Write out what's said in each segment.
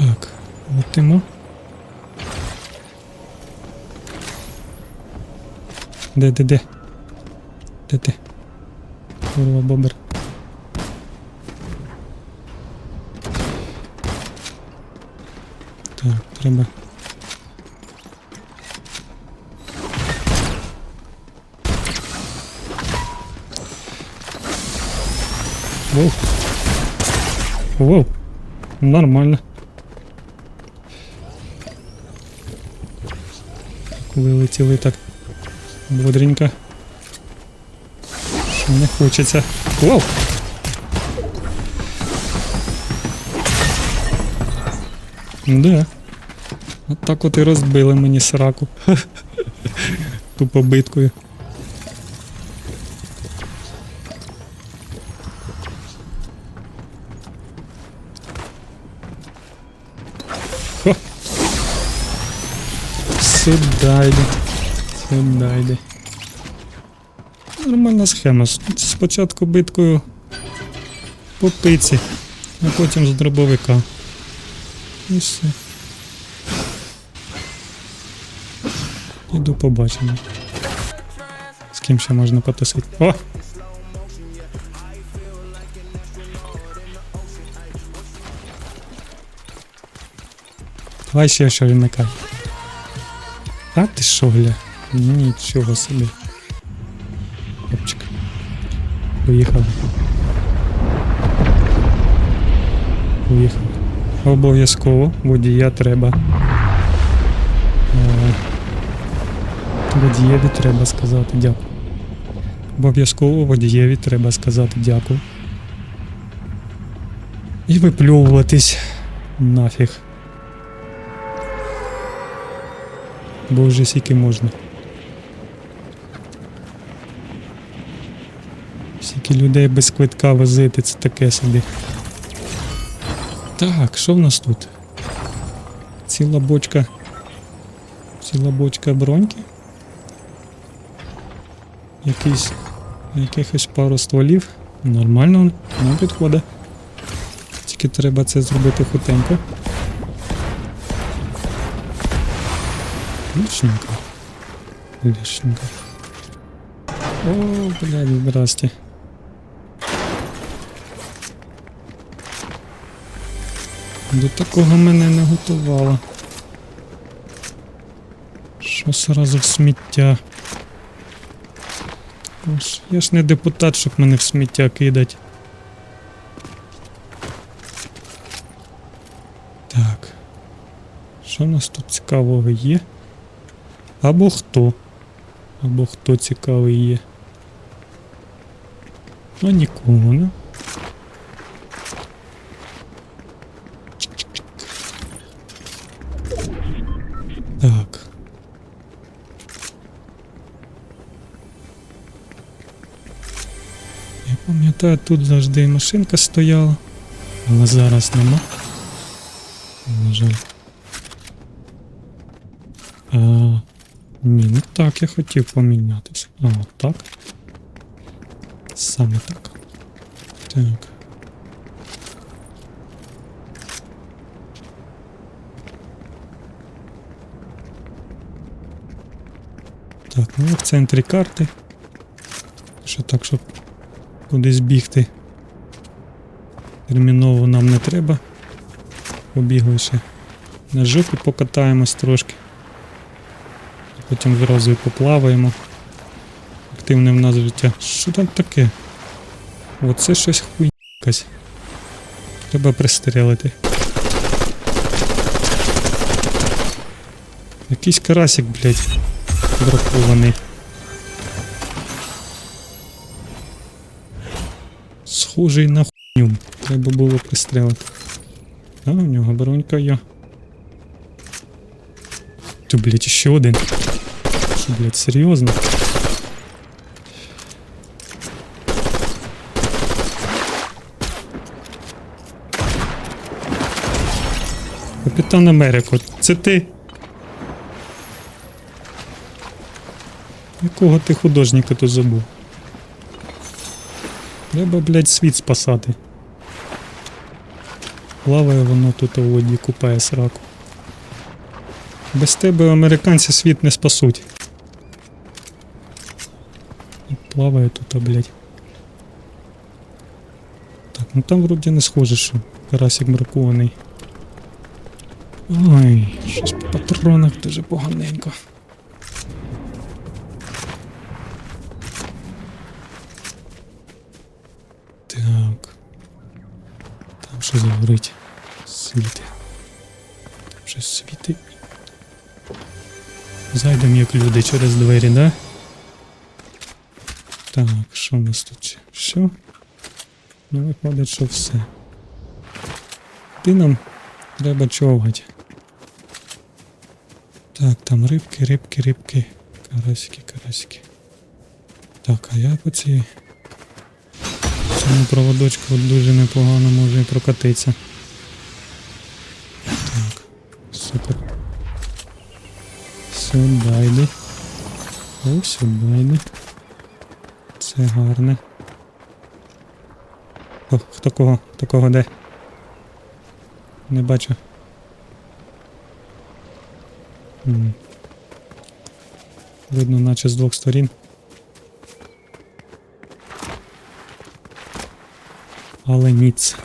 Так, летимо. Де, де, де? Де ти? Курва бобер. Так, треба. Воу. Воу. Нормально. Вилетіли так бодренько. Що не хочеться. Воу! Да. От так от і розбили мені сраку. Тупо биткою. Сюда йди. Нормальна схема. Спочатку биткою по пиці, а потім з дробовика. І все. Іду побачимо. З ким ще можна потусити. О! Давай ще що вимикай. А ти що, гля? Нічого собі. Хлопчик. Поїхали. Поїхали. Обов'язково водія треба. Е, Водієві треба сказати дякую. Обов'язково водієві треба сказати дякую. І випльовуватись нафіг. Бо вже скільки можна. Скільки людей без квитка возити, це таке собі. Так, що в нас тут? Ціла бочка. Ціла бочка броньки. Якийсь. Якихось пару стволів. Нормально, нам підходить. Тільки треба це зробити хутенько. Лишненько. Лишненько. О, блядь, здрасте. До такого мене не готувало. Що сразу в сміття? Ось, Я ж не депутат, щоб мене в сміття кидать. Так. Що у нас тут цікавого є? Або хто? Або хто цікавий є. А нікого, не? Так. Я пам'ятаю, тут завжди машинка стояла, але зараз нема. На жаль. А, ні, не так я хотів помінятися. А, от так. Саме так. Так. Так, ну в центрі карти. Що так, щоб кудись бігти. Терміново нам не треба. Побігли ще. На жопі покатаємось трошки. Потім зразу і поплаваємо. Нас життя. Що там таке? Оце щось хуйня. Треба пристрелити. Якийсь карасик, блядь, бракований. Схожий на хуйню. Треба було пристрелити. А, у нього бронька є. Ти, блядь, ще один. Що, блядь, серйозно? Капітан Америко, це ти? Якого ти художника тут забув? Треба, блядь, світ спасати. Плаває воно тут у воді, купає сраку. Без тебе американці світ не спасуть. І плаває тут, а, блядь. Так, ну там вроді не схоже, що карасик бракований. Ой, щось по патронах дуже поганенько. Так. Там щось горить. Світи. Там щось світить. Зайдемо як люди через двері, да? Так, що у нас тут? Все? Ну, виходить, що все. Ти нам треба човгати. Так, там рибки, рибки, рибки. Карасики, карасики. Так, а я по цій цьому проводочку от дуже непогано може і прокатитися. Так, супер. Сюди йди. О, сюди йди. Це гарне. О, хто кого? Хто кого де? Не бачу. Видно, наче з двох сторін. Але ніц.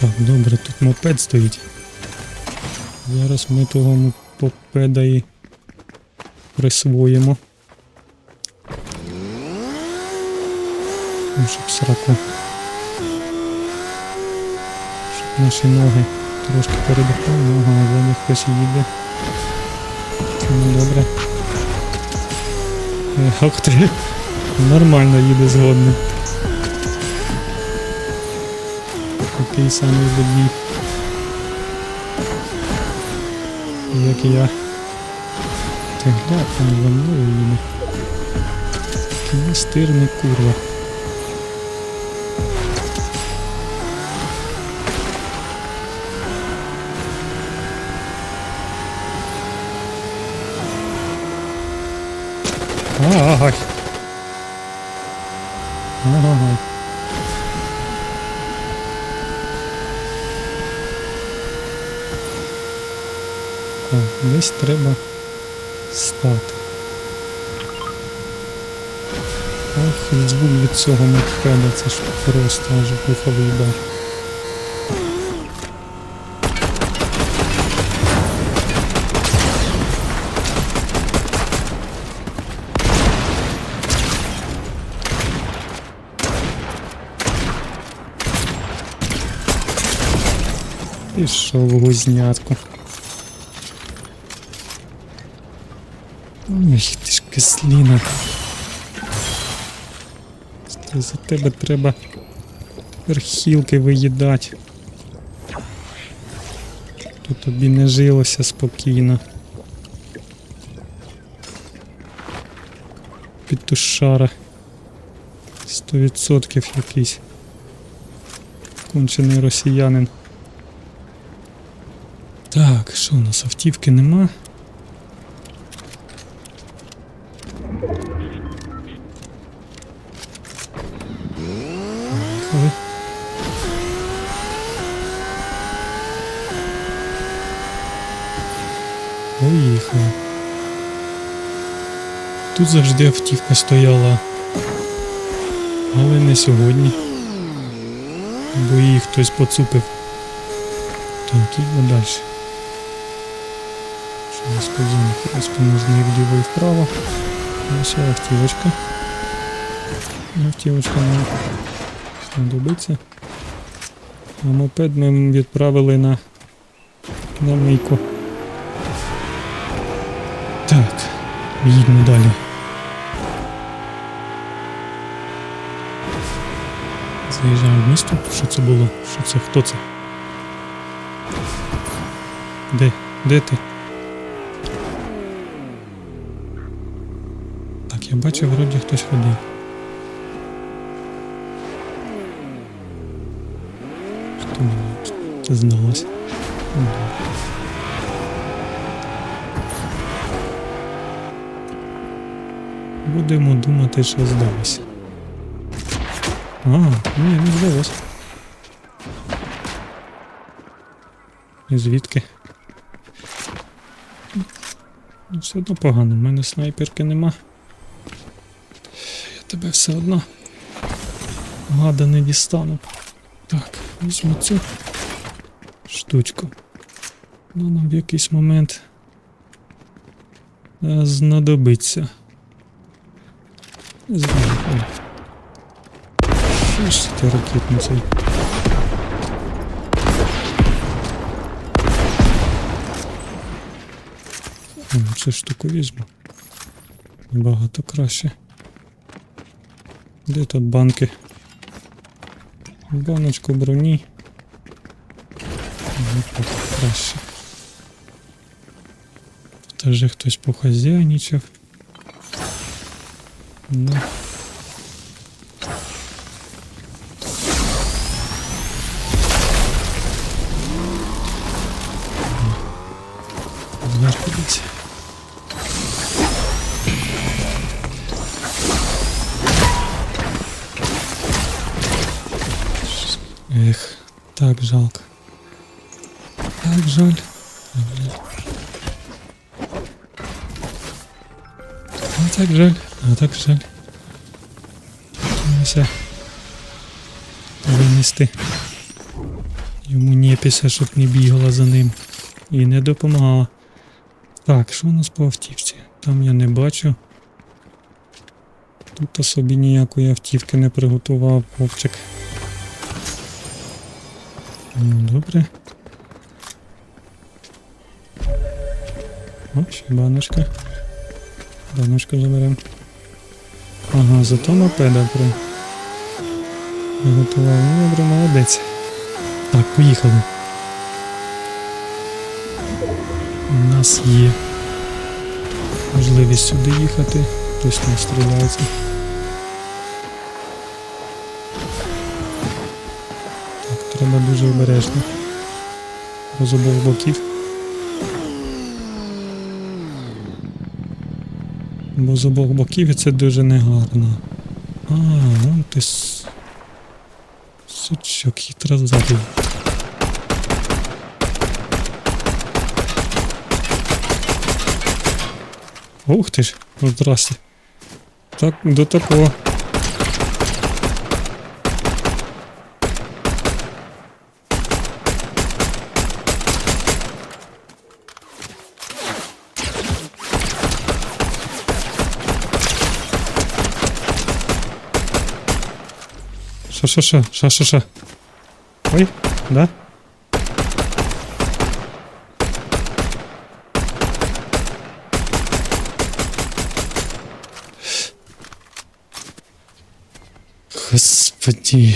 Так, добре, тут мопед стоїть. Зараз ми того мопеда і присвоїмо. Щоб сраку. Щоб наші ноги трошки передихали. Ага, ззаді хтось їде. Це не добре. Ти. Нормально їде згодний. Такий самий водій. Як я. Ти глянь, там за мною їде. Такий настирний курва. Ага. Так, десь треба стати. Ох, звук від цього мопеда, це ж просто аж вуха виїбав. Пішов у гузнятку. Ой, ти ж кисліна. За тебе треба верхілки виїдати. Тут тобі не жилося спокійно. Петушара. Сто відсотків якийсь. Кончений росіянин. Що у нас автівки нема? Тут завжди автівка стояла. Але не сьогодні. Бо її хтось поцупив. Так, і далі. Що у нас по зоні? Просто і вліво і вправо. Ось і автівочка. Автівочка нам знадобиться. А мопед ми відправили на, на мийку. Так, їдемо далі. Заїжджаємо в місто. Що це було? Що це? Хто це? Де? Де ти? Я бачив, вроді хтось ходив. Хто мені це здалось? Ну. Будемо думати, що здалося. А, ні, не здалось. І звідки? Ну, Все одно погано, в мене снайперки нема. Тебе все одно гада не дістану. Так, візьму цю штучку. Ну, нам в якийсь момент е, знадобиться. Не знаю. Що ж ти ракетний цей? О, цю штуку візьму. Набагато краще. Де тут банки? Баночку броні. Ну, так краще. Тут вже хтось похазяйничав. Ну. Ех, так жалко. Так жаль. А так жаль, а так жаль. Хотілося винести. Йому непіся, щоб не бігала за ним. І не допомагала. Так, що у нас по автівці? Там я не бачу. Тут собі ніякої автівки не приготував хлопчик. Добре. О, ще баночка. Баночку заберемо. Ага, зато мопеда при. Приготував. Ну, добре, молодець. Так, поїхали. У нас є можливість сюди їхати. Хтось там стріляється. Треба дуже обережно. З обох боків. Бо з обох боків це дуже негарно. А, вон ти с... Сучок хитро забив. Ух ти ж, ну здрасте. Так, до такого. Що, що? Ой, да? Господи,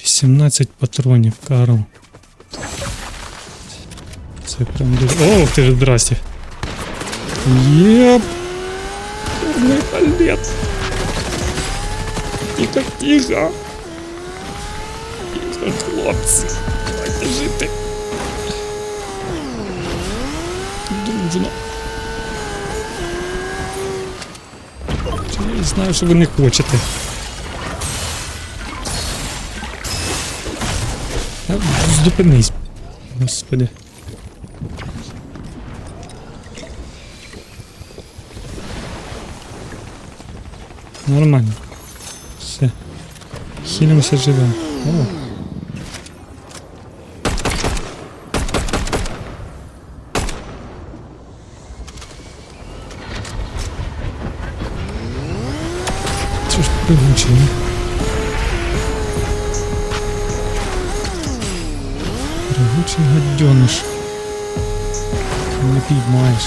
18 патронів, Карл. Це прям. О, ти ж здрасте. Єп! Чорний палец. Тихо, тихо. Хлопці. Давайте жити. Дружно. Я знаю, що ви не хочете. Зупинись. Господи. Нормально. Все. Хилимося живем. Ж пригучий. Пригучий. Не піймаєш.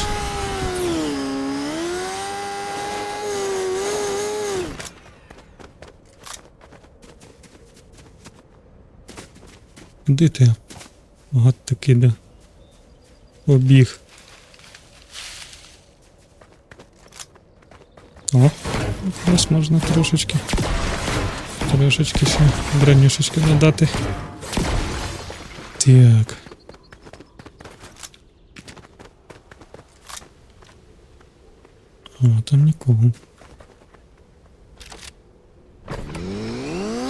Куди ти? Гад таки да. Побіг. О, ось можна трошечки. Трошечки ще бронюшечки додати. Так. О, там нікого.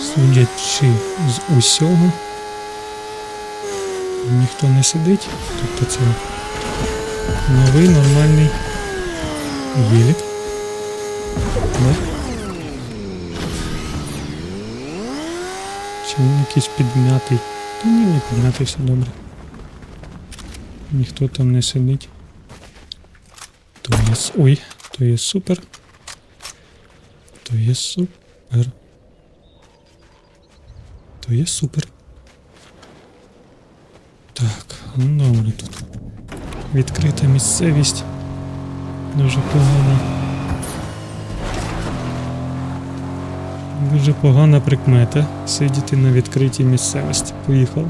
Судячи з усього, ніхто не сидить. Тобто це новий нормальний гелік. Да? Чи він якийсь підм'ятий? Та ні, не підм'ятий, все добре. Ніхто там не сидить. То є. Ой, то є супер. То є супер. То є супер. Так, ну добре тут. Відкрита місцевість. Дуже погана. Дуже погана прикмета сидіти на відкритій місцевості. Поїхали.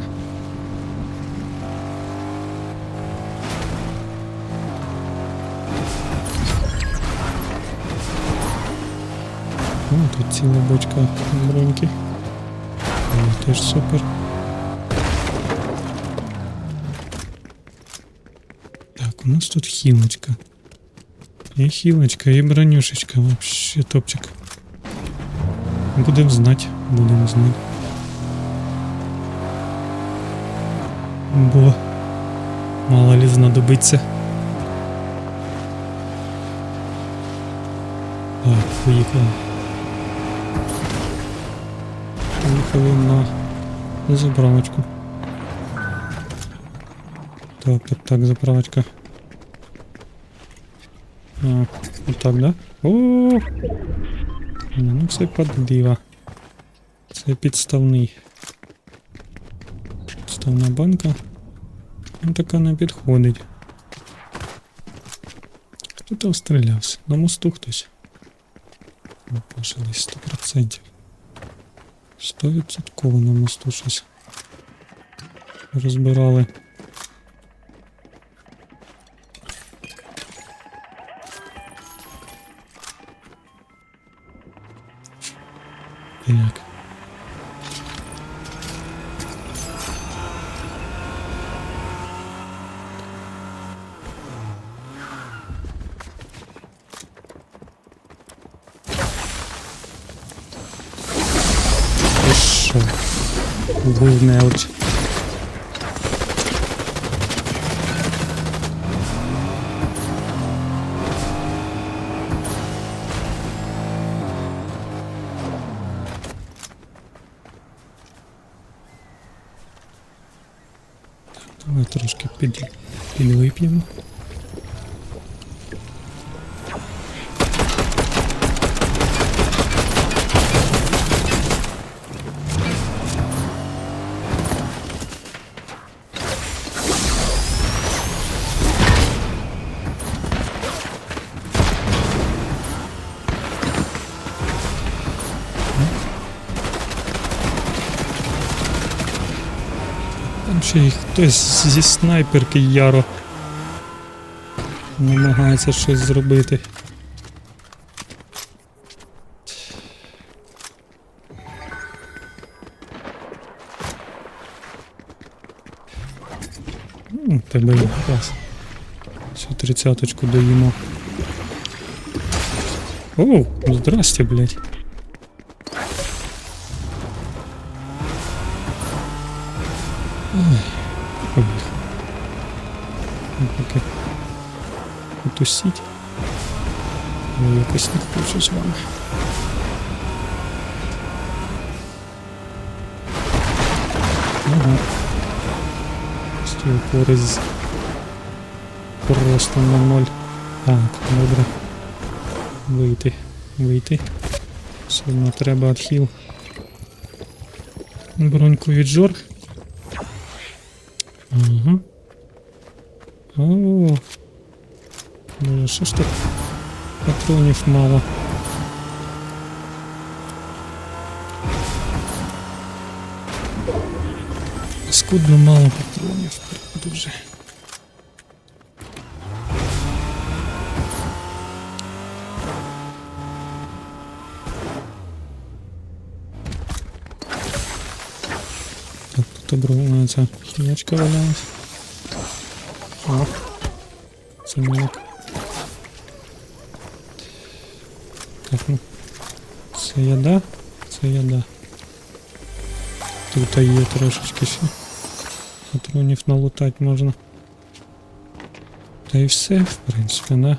О, тут ціла бочка броньки. О, теж супер. Так, у нас тут хілочка. І хілочка, і бронюшечка. Вообще топчик. Будем знать, будем знать. Бо мало ли знадобиться. Так, поїхали. Поїхали на заправочку. Так, так, так, заправочка. А, отак, да? О! Ні, ну це поддива. Це підставний. Підставна банка. Ну така не підходить. Хто там стрілявся? На мосту хтось. Пошились 100%. 100% на мосту щось. Розбирали. Під, підвип'ємо. Хтось зі снайперки яро намагається щось зробити. Ну, Тебе якраз. Цю тридцяточку доїмо. Оу, здрасте, блядь. Потусіть. Я якось не вами. Ага. Стій поріз. Просто на ноль. Так, добре. Вийти. Вийти. Все одно треба відхил. Броньку віджор. Ага. О. Боже, що ж так патронів мало? Скудно мало патронів. Дуже. Так, тут обрувана ця хілячка валялась. О, це мелок. Це яда, це яда. Тут є трошечки ще. Патронів налутати можна. Та і все, в принципі, да?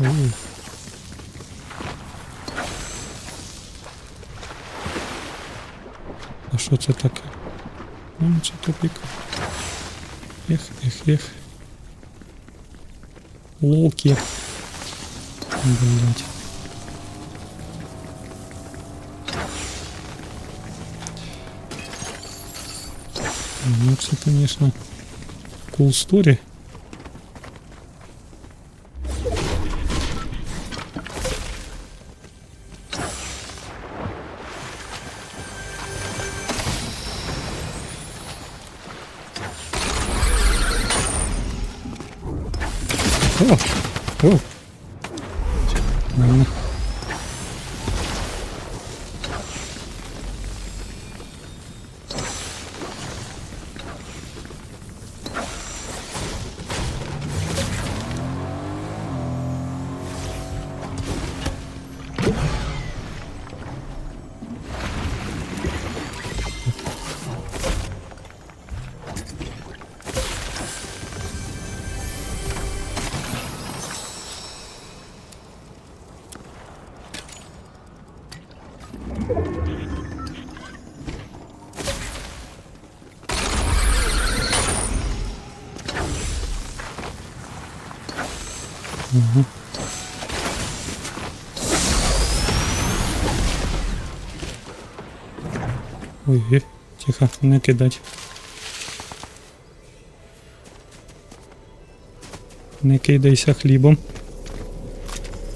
У. А що це таке? Ну, це тупик. Ех, ех, ех. Локи. Блять. Ну, це, конечно, cool story. О! О! 嗯 Угу. Ой, тихо, не кидать. Не кидайся хлібом.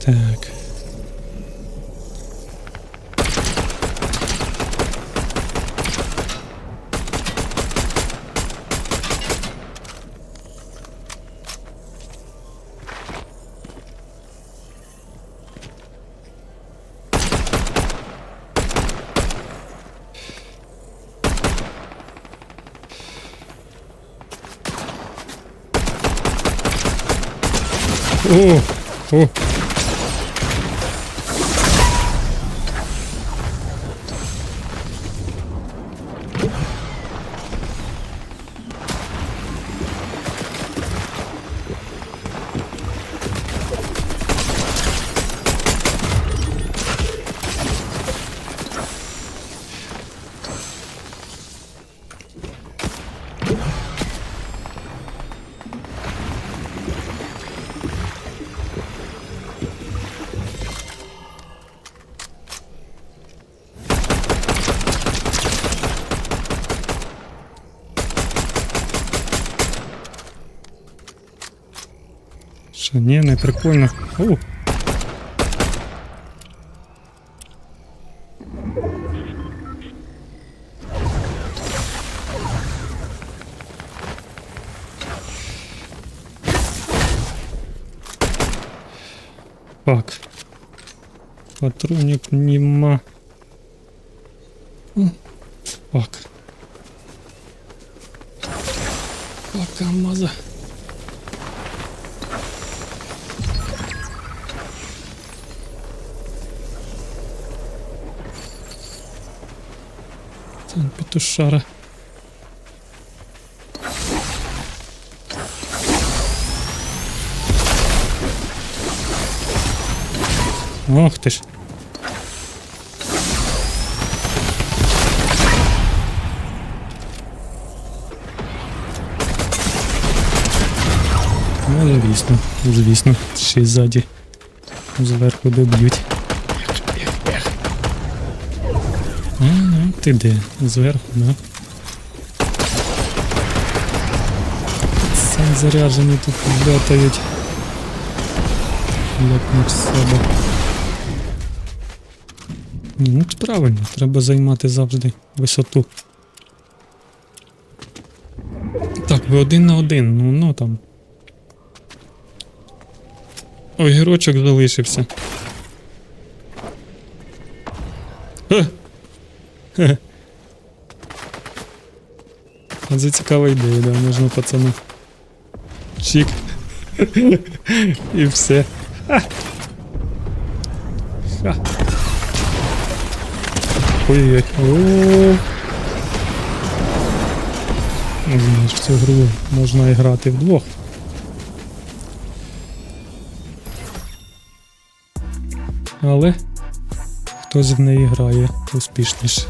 Так. О, о. Прикольно. О. Так. Патронів нема. М, Фак. Фака петушара. Ох ти ж. Ну, звісно, звісно, ще й ззаді. Зверху доб'ють. Ти де? Зверху, да? Сам заряджений тут летають. Як в себе. Ну правильно, треба займати завжди висоту. Так, ви один на один, ну ну там. Ой, гірочок залишився. Ха. Хе. Це цікава ідея, да, можна пацану. Чик. І все. Ха. Ой-ой-ой. Ну, знаєш, в цю гру можна і грати вдвох. Але хтось в неї грає успішніше.